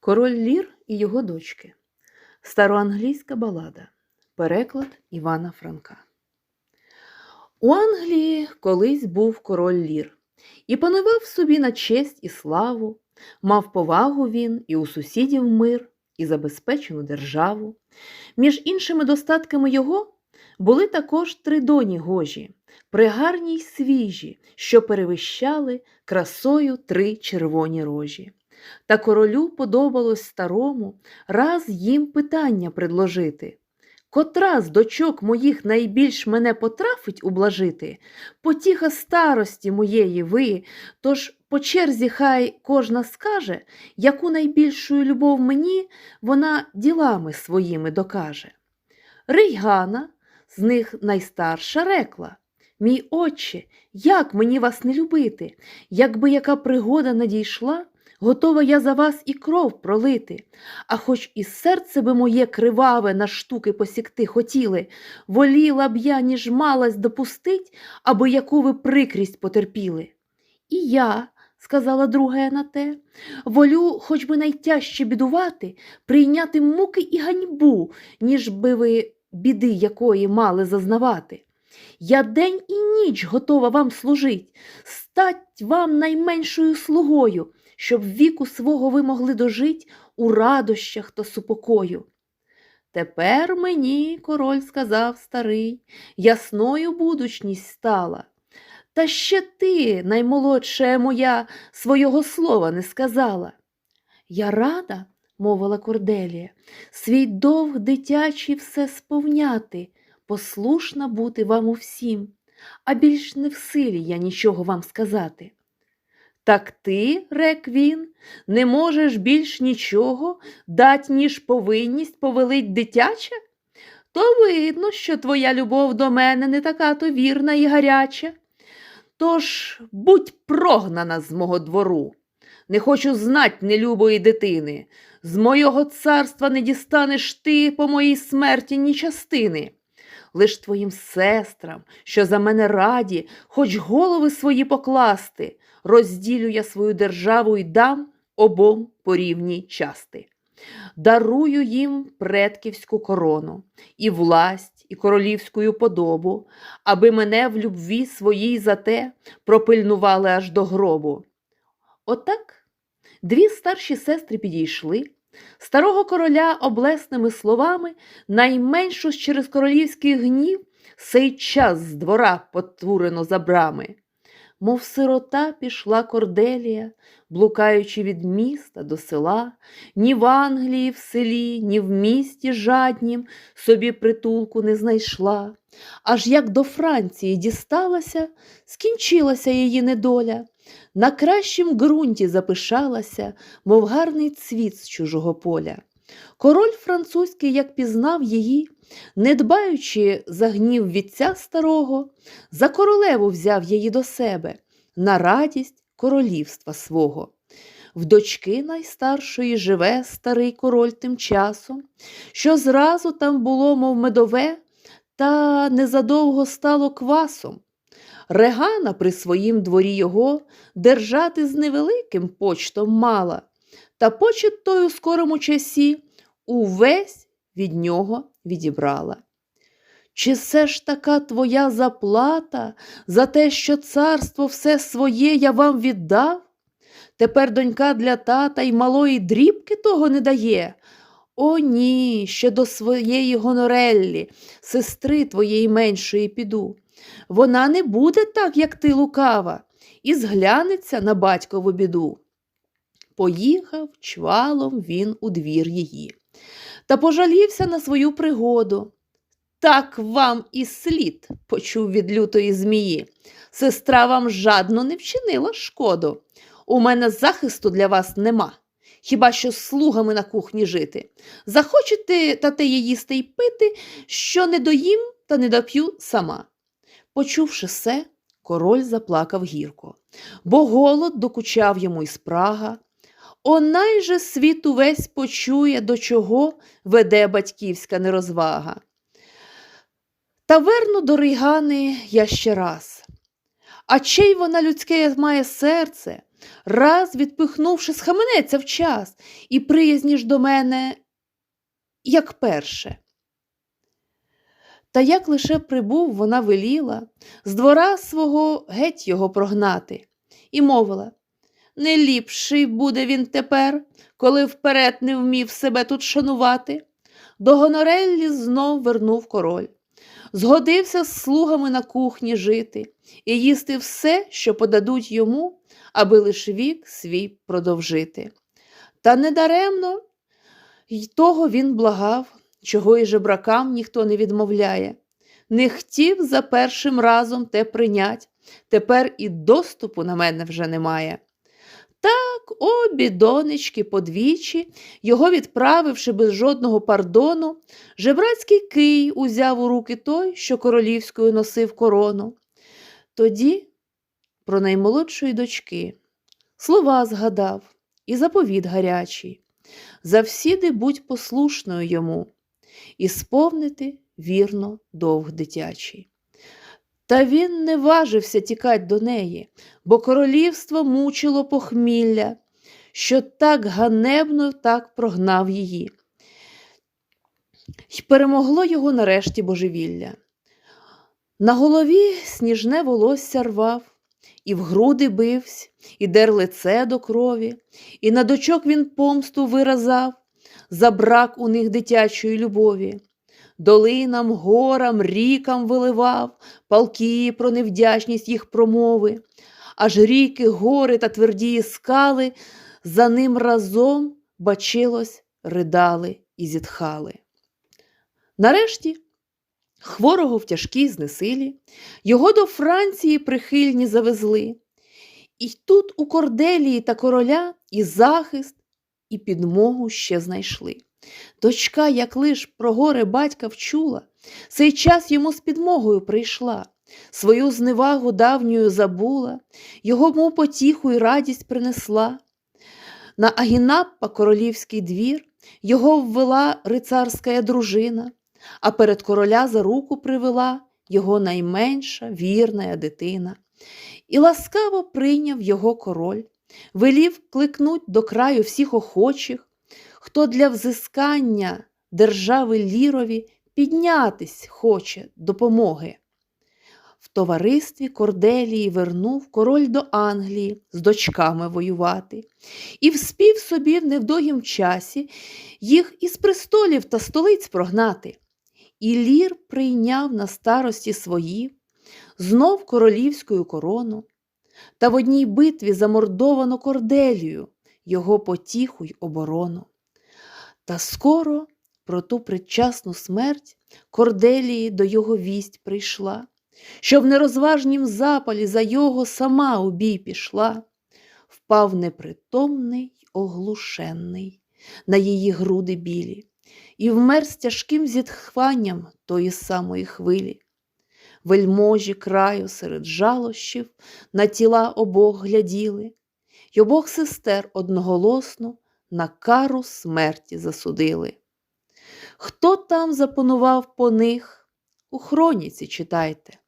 Король Лір і його дочки. Староанглійська балада. Переклад Івана Франка. У Англії колись був король Лір і панував собі на честь і славу, мав повагу він і у сусідів мир, і забезпечену державу. Між іншими достатками його були також три доні гожі, пригарні й свіжі, що перевищали красою три червоні рожі. Та королю подобалось старому раз їм питання предложити. Котра з дочок моїх найбільш мене потрафить ублажити, потіха старості моєї ви, тож по черзі хай кожна скаже, яку найбільшу любов мені вона ділами своїми докаже. Рейгана, з них найстарша, рекла Мій отче, як мені вас не любити, якби яка пригода надійшла, готова я за вас і кров пролити, а хоч і серце би моє криваве на штуки посікти хотіли, воліла б я, ніж малась допустить, аби яку ви прикрість потерпіли. І я, сказала друга на те, волю, хоч би найтяжче бідувати, прийняти муки і ганьбу, ніж би ви біди якої мали зазнавати. Я день і ніч готова вам служить, стать вам найменшою слугою, щоб віку свого ви могли дожить у радощах та супокою. Тепер мені, король сказав старий, ясною будучність стала. Та ще ти, наймолодша моя, свого слова не сказала. Я рада, мовила Корделія, свій довг дитячий все сповняти, послушна бути вам у всім, а більш не в силі я нічого вам сказати. Так ти, рек він, не можеш більш нічого дать, ніж повинність повелить дитяче? То видно, що твоя любов до мене не така то вірна і гаряча. Тож будь прогнана з мого двору. Не хочу знать нелюбої дитини. З мого царства не дістанеш ти по моїй смерті ні частини. Лиш твоїм сестрам, що за мене раді, хоч голови свої покласти, розділю я свою державу і дам обом по рівній части. Дарую їм предківську корону, і власть, і королівську подобу, аби мене в любві своїй за те пропильнували аж до гробу. Отак дві старші сестри підійшли, старого короля облесними словами, найменшу через королівський гнів, сей час з двора потворено за брами. Мов сирота пішла корделія, блукаючи від міста до села, ні в Англії в селі, ні в місті жаднім собі притулку не знайшла. Аж як до Франції дісталася, скінчилася її недоля, на кращім ґрунті запишалася, мов гарний цвіт з чужого поля. Король французький, як пізнав її, не дбаючи за гнів вітця старого, за королеву взяв її до себе на радість королівства свого. В дочки найстаршої живе старий король тим часом, що зразу там було, мов медове, та незадовго стало квасом. Регана при своїм дворі його держати з невеликим почтом мала, та почет той у скорому часі увесь від нього відібрала. Чи все ж така твоя заплата за те, що царство все своє я вам віддав? Тепер донька для тата й малої дрібки того не дає. О, ні, ще до своєї гонореллі, сестри твоєї меншої піду. Вона не буде так, як ти лукава, і зглянеться на батькову біду. Поїхав чвалом він у двір її, та пожалівся на свою пригоду. Так вам і слід, почув від лютої змії. Сестра вам жадно не вчинила шкоду. У мене захисту для вас нема. Хіба що з слугами на кухні жити. Захочете та те їсти й пити, що не доїм та не доп'ю сама. Почувши все, король заплакав гірко, бо голод докучав йому й спрага. Онай же світ увесь почує, до чого веде батьківська нерозвага. Та верну до Рейгани я ще раз. А чей вона людське має серце, раз відпихнувши, схаменеться вчас і приязніш до мене, як перше. Та як лише прибув, вона веліла з двора свого геть його прогнати, і мовила не ліпший буде він тепер, коли вперед не вмів себе тут шанувати. До Гонореллі знов вернув король. Згодився з слугами на кухні жити і їсти все, що подадуть йому, аби лиш вік свій продовжити. Та недаремно й того він благав, чого і жебракам ніхто не відмовляє. Не хотів за першим разом те прийнять, тепер і доступу на мене вже немає. Так обі донечки подвічі, його відправивши без жодного пардону, жебрацький кий узяв у руки той, що королівською носив корону. Тоді про наймолодшої дочки слова згадав і заповіт гарячий. Завсіди будь послушною йому і сповнити вірно довг дитячий. Та він не важився тікать до неї, бо королівство мучило похмілля, що так ганебно так прогнав її. Й перемогло його нарешті божевілля. На голові сніжне волосся рвав, і в груди бивсь, і дер лице до крові, і на дочок він помсту виразав за брак у них дитячої любові. Долинам, горам, рікам виливав палки про невдячність їх промови, аж ріки, гори та твердії скали за ним разом, бачилось, ридали і зітхали. Нарешті, хворого в тяжкій знесилі, його до Франції прихильні завезли. І тут у Корделії та короля і захист, і підмогу ще знайшли. Дочка, як лиш про горе батька вчула, цей час йому з підмогою прийшла, свою зневагу давньою забула, його мов потіху й радість принесла. На Агінаппа королівський двір його ввела рицарська дружина, а перед короля за руку привела його найменша вірна дитина. І ласкаво прийняв його король, велів кликнуть до краю всіх охочих, хто для взискання держави лірові піднятись хоче допомоги. В товаристві Корделії вернув король до Англії з дочками воювати, і вспів собі в невдогім часі їх із престолів та столиць прогнати. І лір прийняв на старості свої знов королівську корону, та в одній битві замордовано Корделію, його потіху й оборону. Та скоро про ту предчасну смерть Корделії до його вість прийшла, що в нерозважнім запалі за його сама у бій пішла, впав непритомний оглушенний на її груди білі, і вмер з тяжким зітхванням тої самої хвилі. Вельможі краю серед жалощів на тіла обох гляділи, й обох сестер одноголосно на кару смерті засудили. Хто там запанував по них, у хроніці читайте,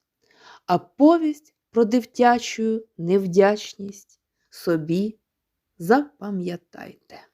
а повість про дивтячу невдячність собі запам'ятайте.